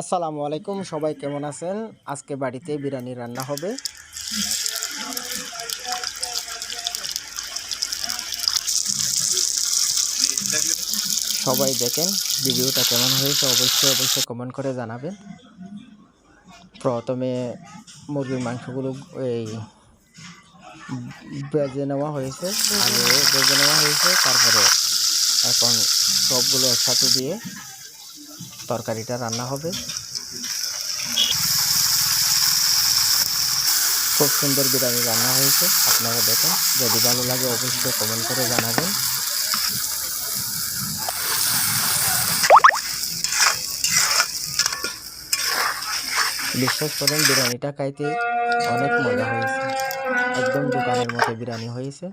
আসসালামু আলাইকুম, সবাই কেমন আছেন? আজকে বাড়িতে বিরিয়ানি রান্না হবে। সবাই দেখেন ভিডিওটা কেমন হয়েছে, অবশ্যই অবশ্যই কমেন্ট করে জানাবেন। প্রথমে মুরগির মাংসগুলো, এই বেজে নেওয়া হয়েছে, আলু বেজে নেওয়া হয়েছে, তারপরে এখন সবগুলো একসাথে দিয়ে তরকারিটা রান্না হবে। খুব সুন্দর বিরিয়ানি রান্না হয়েছে, আপনারা দেখেন, যদি ভালো লাগে অবশ্যই কমেন্ট করে জানাবেন। বিশ্বাস করেন, বিরিয়ানিটা খাইতে অনেক মজা হয়েছে। একদম দোকানের মতো বিরিয়ানি হয়েছে।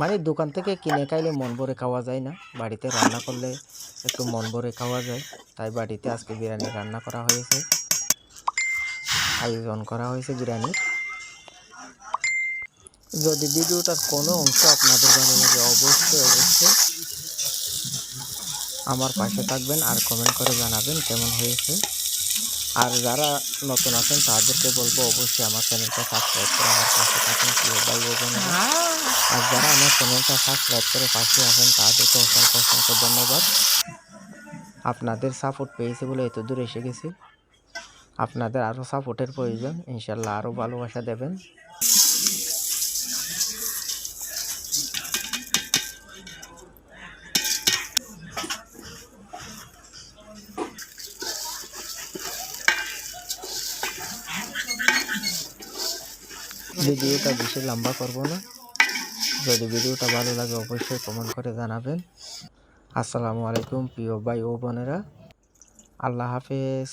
মানে দোকান থেকে কিনে খাইলে মন ভরে খাওয়া যায় না। বাড়িতে রান্না করলে একটু মন ভরে খাওয়া যায়। তাই বাড়িতে আজকে বিরিয়ানি রান্না করা হয়েছে। আয়োজন করা হয়েছে বিরিয়ানির। যদি ভিডিওটার কোনো অংশ আপনাদের ভালো লাগে, অবশ্যই অবশ্যই আমার পাশে থাকবেন আর কমেন্ট করে জানাবেন কেমন হয়েছে। আর যারা নতুন আছেন, তাদেরকে বলব অবশ্যই আমার চ্যানেলটা সাবস্ক্রাইব করে আমার পাশে থাকুন প্রিয় ভাই ও বোনেরা। আর যারা আমার চ্যানেলটা সাবস্ক্রাইব করে পাশে আছেন, তাদেরকে অসংখ্য অসংখ্য ধন্যবাদ। আপনাদের সাপোর্ট পেয়েছি বলে এত দূর এসে গেছি। আপনাদের আরও সাপোর্টের প্রয়োজন, ইনশাল্লাহ আরও ভালোবাসা দেবেন। ভিডিওটা বেশি লম্বা করব না। যদি ভিডিওটা ভালো লাগে, অবশ্যই কমেন্ট করে জানাবেন। আসসালামু আলাইকুম, প্রিয় ভাই ও বোনেরা। আল্লাহ হাফেজ।